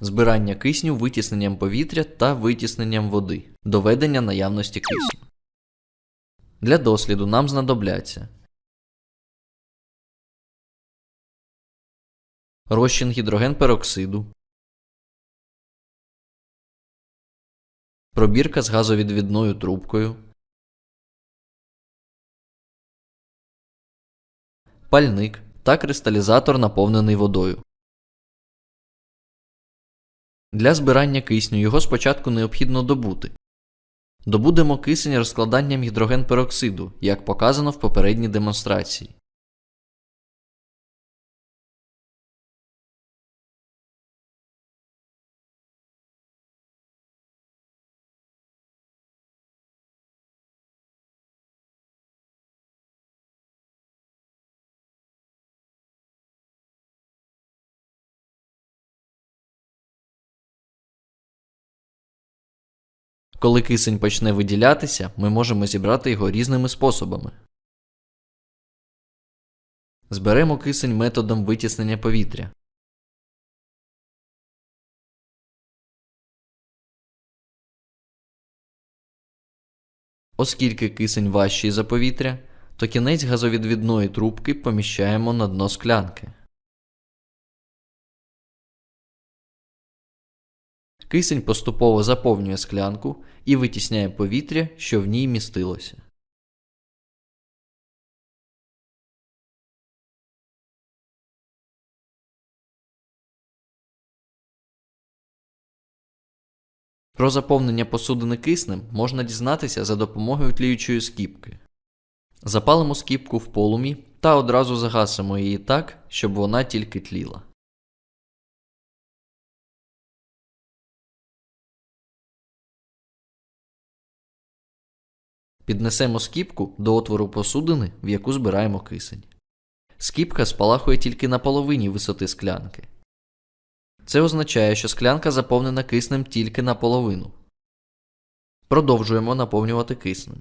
збирання кисню витісненням повітря та витісненням води, доведення наявності кисню. Для досліду нам знадобляться розчин гідрогенпероксиду, пробірка з газовідвідною трубкою, пальник та кристалізатор, наповнений водою. Для збирання кисню його спочатку необхідно добути. Добудемо кисень розкладанням гідрогенпероксиду, як показано в попередній демонстрації. Коли кисень почне виділятися, ми можемо зібрати його різними способами. Зберемо кисень методом витіснення повітря. Оскільки кисень важчий за повітря, то кінець газовідвідної трубки поміщаємо на дно склянки. Кисень поступово заповнює склянку і витісняє повітря, що в ній містилося. Про заповнення посудини киснем можна дізнатися за допомогою тліючої скіпки. Запалимо скіпку в полумі та одразу загасимо її так, щоб вона тільки тліла. Піднесемо скіпку до отвору посудини, в яку збираємо кисень. Скіпка спалахує тільки на половині висоти склянки. Це означає, що склянка заповнена киснем тільки наполовину. Продовжуємо наповнювати киснем.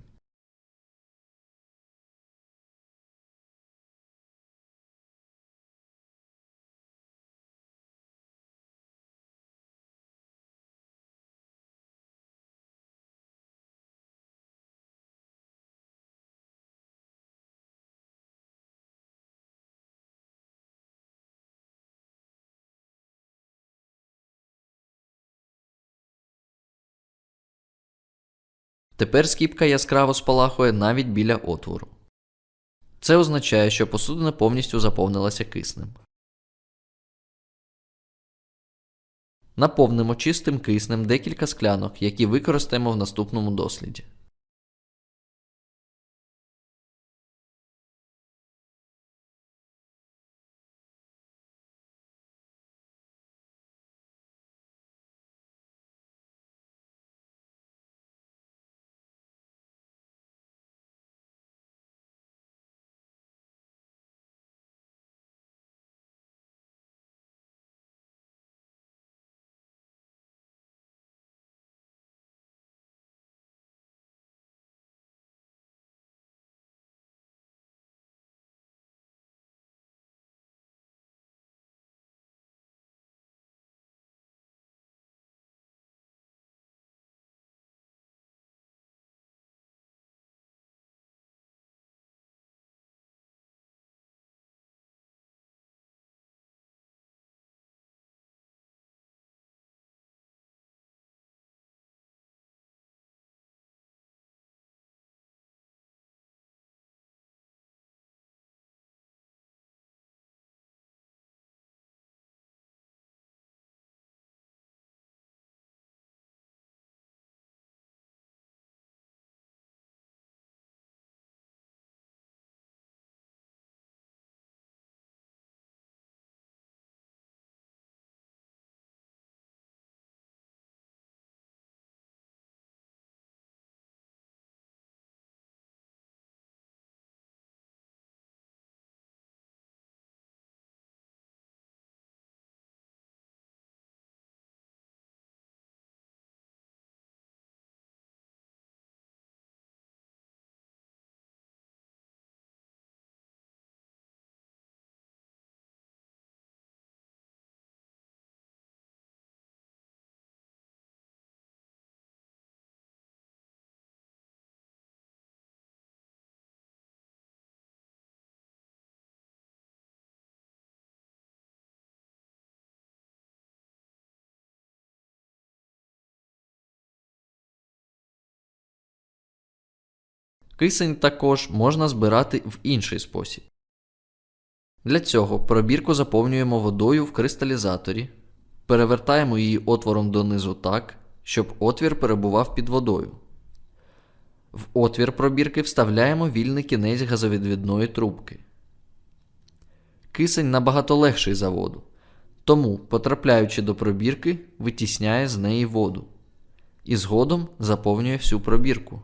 Тепер скіпка яскраво спалахує навіть біля отвору. Це означає, що посудина повністю заповнилася киснем. Наповнимо чистим киснем декілька склянок, які використаємо в наступному досліді. Кисень також можна збирати в інший спосіб. Для цього пробірку заповнюємо водою в кристалізаторі, перевертаємо її отвором донизу так, щоб отвір перебував під водою. В отвір пробірки вставляємо вільний кінець газовідвідної трубки. Кисень набагато легший за воду, тому, потрапляючи до пробірки, витісняє з неї воду і згодом заповнює всю пробірку.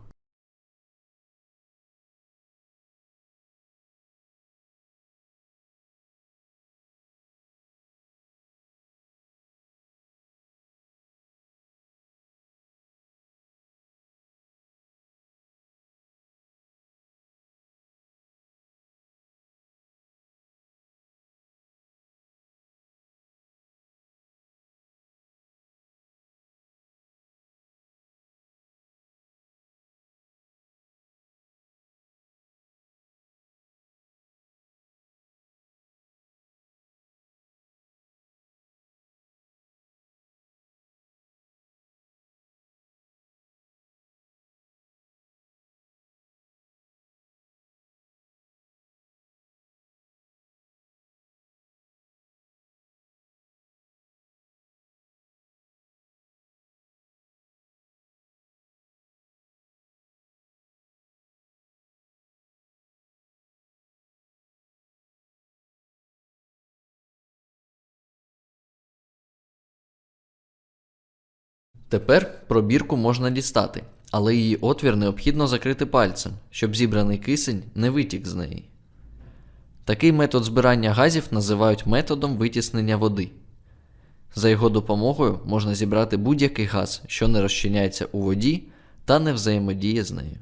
Тепер пробірку можна дістати, але її отвір необхідно закрити пальцем, щоб зібраний кисень не витік з неї. Такий метод збирання газів називають методом витіснення води. За його допомогою можна зібрати будь-який газ, що не розчиняється у воді та не взаємодіє з нею.